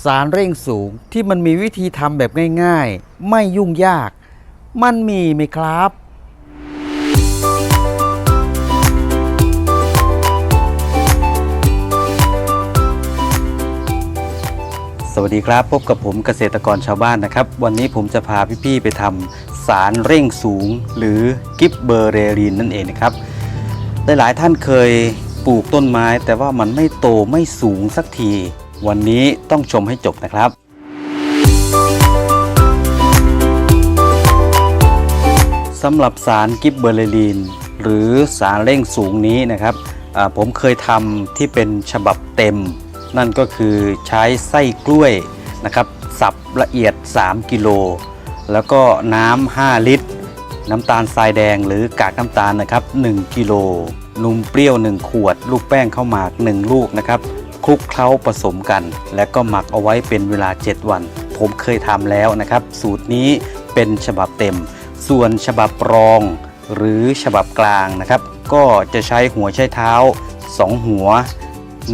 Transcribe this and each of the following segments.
สารเร่งสูงที่มันมีวิธีทำแบบง่ายๆ ไม่ยุ่งยาก มันมีไหมครับ สวัสดีครับพบกับผมเกษตรกรชาวบ้านนะครับ วันนี้ผมจะพาพี่ๆไปทำสารเร่งสูง หรือกิฟเบอร์เรรีนนั่นเองนะครับหลายๆท่านเคยปลูกต้นไม้แต่ว่ามันไม่โตไม่สูงสักที วันนี้ต้องชมให้จบนะครับ สำหรับสารกิฟเบอร์เรลีน หรือสารเร่งสูงนี้นะครับ ผมเคยทำที่เป็นฉบับเต็ม นั่นก็คือใช้ไส้กล้วยนะครับ สับละเอียด 3 กิโล แล้วก็น้ำ 5 ลิตร น้ำตาลทรายแดงหรือกากน้ำตาลนะครับ 1 กิโลนมเปรี้ยว 1 ขวด ลูกแป้งข้าวหมาก 1 ลูกนะครับ คลุกเคล้าผสมกัน แล้วก็หมักเอาไว้เป็นเวลา 7 วัน ผมเคยทำแล้วนะครับ สูตรนี้เป็นฉบับเต็ม ส่วนฉบับรอง หรือฉบับกลางนะครับ ก็จะใช้หัวใช้เท้า 2 หัว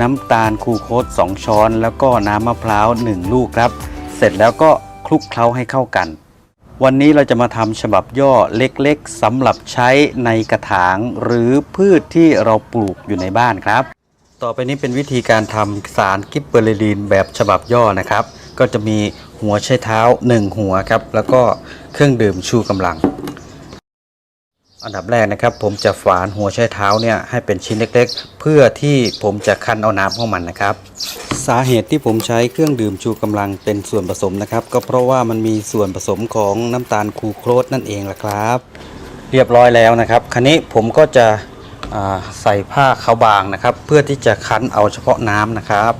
น้ำตาลคูโคส2ช้อน แล้วก็น้ำมะพร้าว 1 ลูกครับ เสร็จแล้วก็คลุกเคล้าให้เข้ากันวันนี้เราจะมาทำฉบับย่อเล็กๆสำหรับใช้ในกระถาง หรือพืชที่เราปลูกอยู่ในบ้านครับ ต่อไปนี้เป็นวิธีการทำสารกิปเปอร์เลลีนแบบฉบับย่อนะครับ ก็จะมีหัวใช้เท้า 1 หัวครับ แล้วก็เครื่องดื่มชูกำลัง อันดับแรกนะครับ ผมจะฝานหัวใช้เท้าเนี่ยให้เป็นชิ้นเล็กๆ เพื่อที่ผมจะคั้นเอาน้ำของมันนะครับ สาเหตุที่ผมใช้เครื่องดื่มชูกำลังเป็นส่วนผสมนะครับ ก็เพราะว่ามันมีส่วนผสมของน้ำตาลคูโครสนั่นเองล่ะครับ เรียบร้อยแล้วนะครับคันนี้ผมก็จะ ใส่ผ้าขาวบางนะครับ เพื่อที่จะคั้นเอาเฉพาะน้ำนะครับ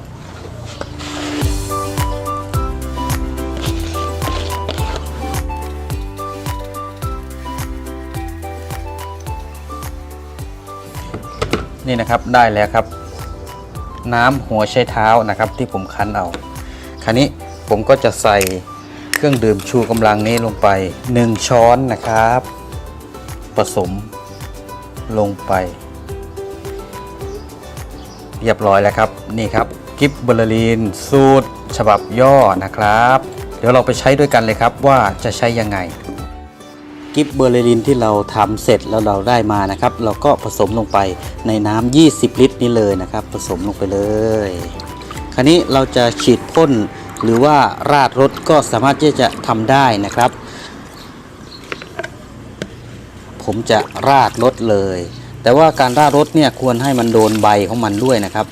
นี่นะครับได้แล้วครับ น้ำหัวใช้เท้านะครับที่ผมคั้นเอาคราวนี้ผมก็จะใส่เครื่องดื่มชูกำลังนี้ลงไป 1 ช้อนนะครับ ผสม ลงไป เรียบร้อยแล้วครับนี่ครับกิฟเบอร์ลีนสูตร ฉบับย่อนะครับ เดี๋ยวเราไปใช้ด้วยกันเลยครับว่าจะใช้ยังไงกิฟเบอร์เรลินที่เราทำเสร็จแล้วเราได้มานะครับ เราก็ผสมลงไปในน้ำ20 ลิตรนี้เลยนะครับ ผสมลงไปเลย คราวนี้เราจะฉีดพ่นหรือว่าราดรถก็สามารถที่จะทำได้นะครับ ผมจะราดรถเลย แต่ว่าการราดรถเนี่ยควรให้มันโดนใบของมันด้วยนะครับ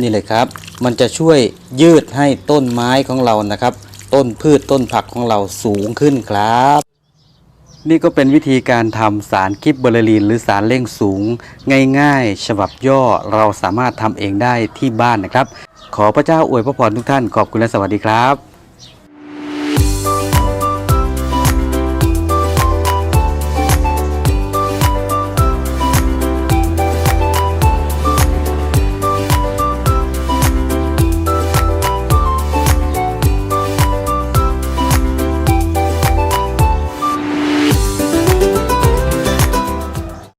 นี่เลยครับ มันจะช่วยยืดให้ต้นไม้ของเรานะครับ ต้นพืชต้นผักของเราสูงขึ้นครับ นี่ก็เป็นวิธีการทำสารกิฟเบอร์ลีน หรือสารเร่งสูง ง่ายๆ ฉบับย่อเราสามารถทำเองได้ที่บ้านนะครับ ขอพระเจ้าอวยพระพรทุกท่านขอบคุณและสวัสดีครับ